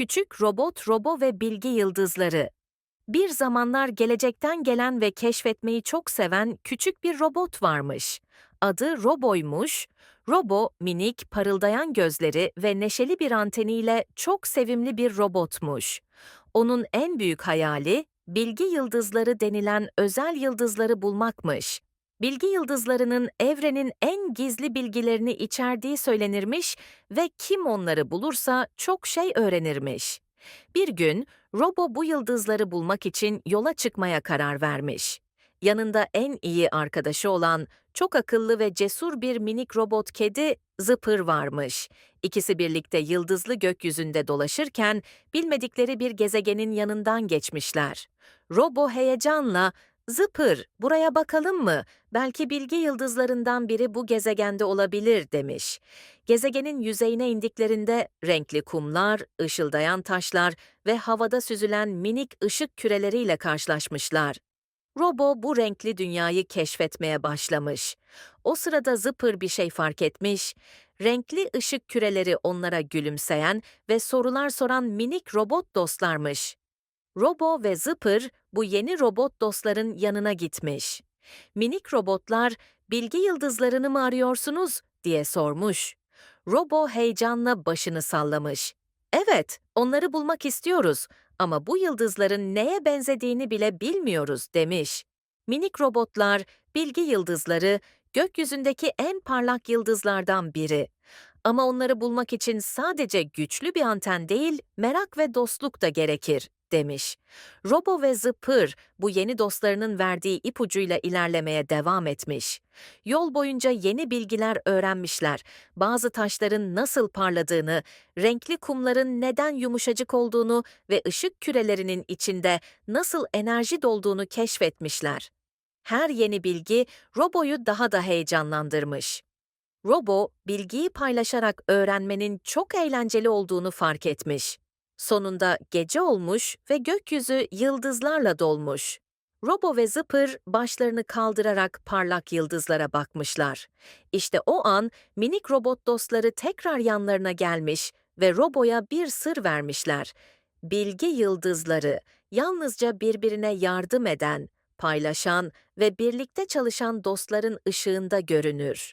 Küçük robot, robo ve bilgi yıldızları. Bir zamanlar gelecekten gelen ve keşfetmeyi çok seven küçük bir robot varmış. Adı Robo'ymuş. Robo, minik, parıldayan gözleri ve neşeli bir anteniyle çok sevimli bir robotmuş. Onun en büyük hayali, bilgi yıldızları denilen özel yıldızları bulmakmış. Bilgi yıldızlarının evrenin en gizli bilgilerini içerdiği söylenirmiş ve kim onları bulursa çok şey öğrenirmiş. Bir gün Robo bu yıldızları bulmak için yola çıkmaya karar vermiş. Yanında en iyi arkadaşı olan çok akıllı ve cesur bir minik robot kedi Zıpır varmış. İkisi birlikte yıldızlı gökyüzünde dolaşırken bilmedikleri bir gezegenin yanından geçmişler. Robo heyecanla "Zıpır, buraya bakalım mı? Belki bilgi yıldızlarından biri bu gezegende olabilir." demiş. Gezegenin yüzeyine indiklerinde renkli kumlar, ışıldayan taşlar ve havada süzülen minik ışık küreleriyle karşılaşmışlar. Robo bu renkli dünyayı keşfetmeye başlamış. O sırada zıpır bir şey fark etmiş. Renkli ışık küreleri onlara gülümseyen ve sorular soran minik robot dostlarmış. Robo ve Zıpır bu yeni robot dostların yanına gitmiş. Minik robotlar, bilgi yıldızlarını mı arıyorsunuz diye sormuş. Robo heyecanla başını sallamış. Evet, onları bulmak istiyoruz ama bu yıldızların neye benzediğini bile bilmiyoruz demiş. Minik robotlar, bilgi yıldızları, gökyüzündeki en parlak yıldızlardan biri. Ama onları bulmak için sadece güçlü bir anten değil, merak ve dostluk da gerekir, demiş. Robo ve Zıpır bu yeni dostlarının verdiği ipucuyla ilerlemeye devam etmiş. Yol boyunca yeni bilgiler öğrenmişler. Bazı taşların nasıl parladığını, renkli kumların neden yumuşacık olduğunu ve ışık kürelerinin içinde nasıl enerji dolduğunu keşfetmişler. Her yeni bilgi Robo'yu daha da heyecanlandırmış. Robo, bilgiyi paylaşarak öğrenmenin çok eğlenceli olduğunu fark etmiş. Sonunda gece olmuş ve gökyüzü yıldızlarla dolmuş. Robo ve Zıpır başlarını kaldırarak parlak yıldızlara bakmışlar. İşte o an minik robot dostları tekrar yanlarına gelmiş ve Robo'ya bir sır vermişler. Bilgi yıldızları yalnızca birbirine yardım eden, paylaşan ve birlikte çalışan dostların ışığında görünür.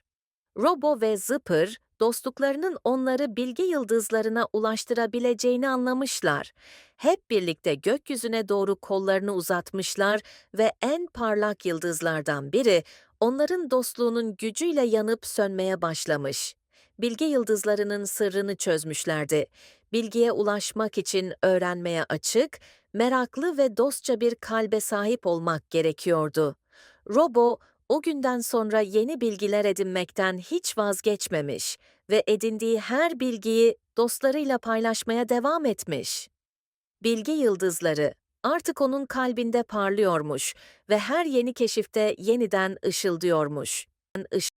Robo ve Zıpır, dostluklarının onları bilgi yıldızlarına ulaştırabileceğini anlamışlar. Hep birlikte gökyüzüne doğru kollarını uzatmışlar ve en parlak yıldızlardan biri onların dostluğunun gücüyle yanıp sönmeye başlamış. Bilgi yıldızlarının sırrını çözmüşlerdi. Bilgiye ulaşmak için öğrenmeye açık, meraklı ve dostça bir kalbe sahip olmak gerekiyordu. Robo, o günden sonra yeni bilgiler edinmekten hiç vazgeçmemiş ve edindiği her bilgiyi dostlarıyla paylaşmaya devam etmiş. Bilgi yıldızları artık onun kalbinde parlıyormuş ve her yeni keşifte yeniden ışıldıyormuş. Iş